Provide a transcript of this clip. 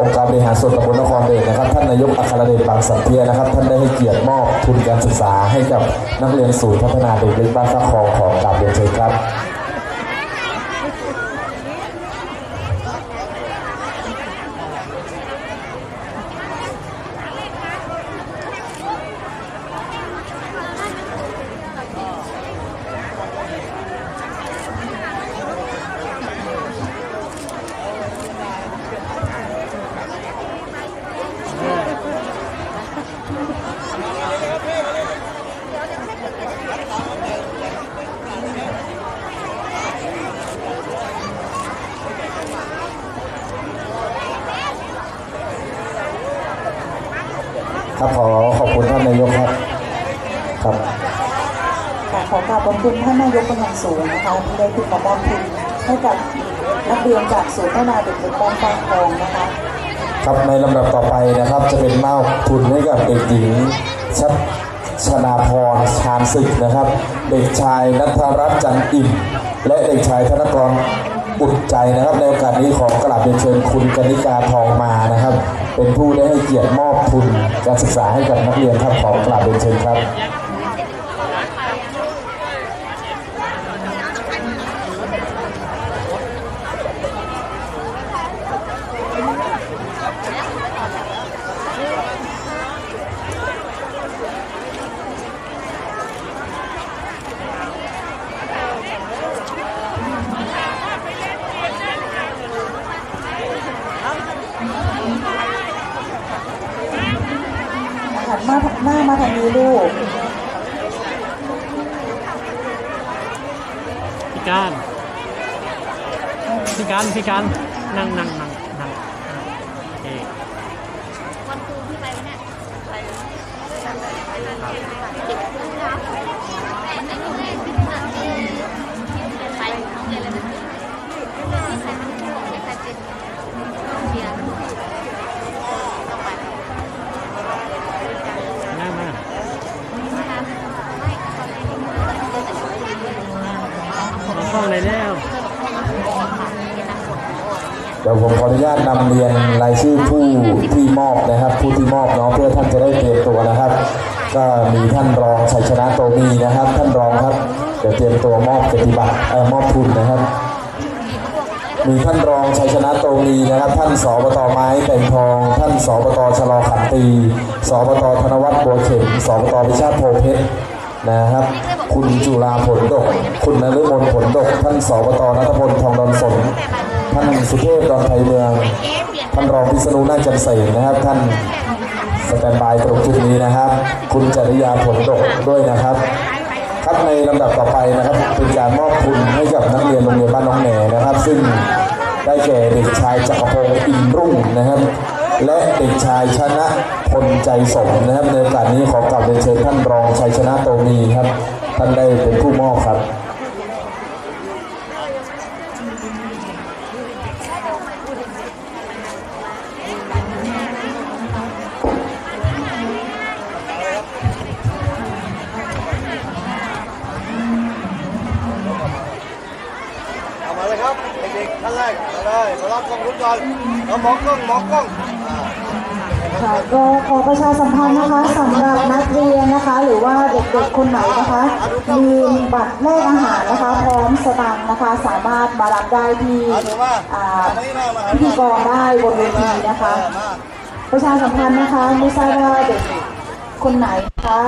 องค์การบริหารส่วนตำบลนครเดชนะครับ ท่านนายกอัครเดชบางสันเทียนะครับ ท่านได้ให้เกียรติมอบทุนการศึกษาให้กับนักเรียนศูนย์พัฒนาเด็กเล็กบ้านฟักคลองของกาบเรียนเชิญครับ ครับขอขอบคุณท่านนายกครับครับค่ะขอกราบขอบคุณท่านนายกเป็นอย่างสูงนะคะที่ได้ขึ้นมามอบทุนให้กับนักเรียนจากศูนย์พัฒนาเด็กเล็กบ้านบางทองนะคะครับในลำดับต่อไปนะครับจะเป็นมอบทุนให้กับเด็กหญิงชัดชนาพรชาญศึกนะครับ เด็กชายนัทรัตน์จันทร์อิ่มและเด็กชายธนกร อุดใจนะครับในโอกาสนี้ขอกราบเรียนเชิญคุณกนิกาทองมานะครับ เป็นผู้ได้ให้เกียรติมอบทุนการศึกษาให้กับนักเรียนครับขอกราบเรียนเชิญครับ มาหน้ามาทางนี้ลูกพี่การพี่การพี่การนั่งนั่งนั่งนั่งโอเค วันครูที่ไปวะเนี่ยไปมันไม่รู้เลยที่เกิดที่ที่ไปน้องเรียนอะไรนะที่ใครมันบอกไม่ใครเป็นเรียนต้องไป นั่งมา ไม่ตอนนี้เดินแต่ช่วยเรียน มาเข้าเลยแล้ว เดี๋ยวผมขออนุญาตนำเรียนรายชื่อผู้ที่มอบนะครับ ผู้ที่มอบเนาะเพื่อท่านจะได้เตรียมตัวนะครับ ก็มีท่านรองชัยชนะโตมีนะครับ ท่านรองครับเดี๋ยวเตรียมตัวมอบปฏิบัติเอ่อมอบทุนนะครับ มีท่านรองชัยชนะโตมีนะครับ ท่านสอบตไม้แต่งทอง ท่านสอบตชะลอขันตีสอบตธนวัฒน์บัวเข็มสอบตพิชาติโพเพชร นะครับ คุณจุฬาผลดก คุณนฤมลผลดก ท่านสอบตนัทพลทองดอนสน ท่านสุเทพดอนไทยเมือง ท่านรองพิษณุนาจันทร์เสนนะครับ ท่านสแตนบายตรงจุดนี้นะครับ คุณจริยาผลดกด้วยนะครับครับในลำดับต่อไปนะครับ เป็นการมอบทุนให้กับนักเรียนโรงเรียนบ้านน้องแหนนะครับ ซึ่งได้แก่เด็กชายจักรพงศ์อินรุ่งนะครับ และเด็กชายชนะพลใจสมนะครับในโอกาสนี้ ชิญท่านรองชัยชนะโตมีครับ ท่านได้เป็นผู้มอบครับเอามาเลยครับเด็กๆท่านแรกมาเลยมารับกล้องรุ่นก่อนเรามองกล้องมองกล้องอ่าค่ะก็ขอประชาสัมพันธ์นะคะสำหรับนักเรียน เด็กๆคนไหนนะคะลืมบัตรแลกอาหารนะคะ พร้อมสตางค์นะคะ สามารถมารับได้ที่เอาถือว่าอ่าเอามานี่มามาหาพิธีกรได้บนเวทีนะคะมาประชาสัมพันธ์นะคะไม่ทราบว่าเด็กคนไหนนะคะ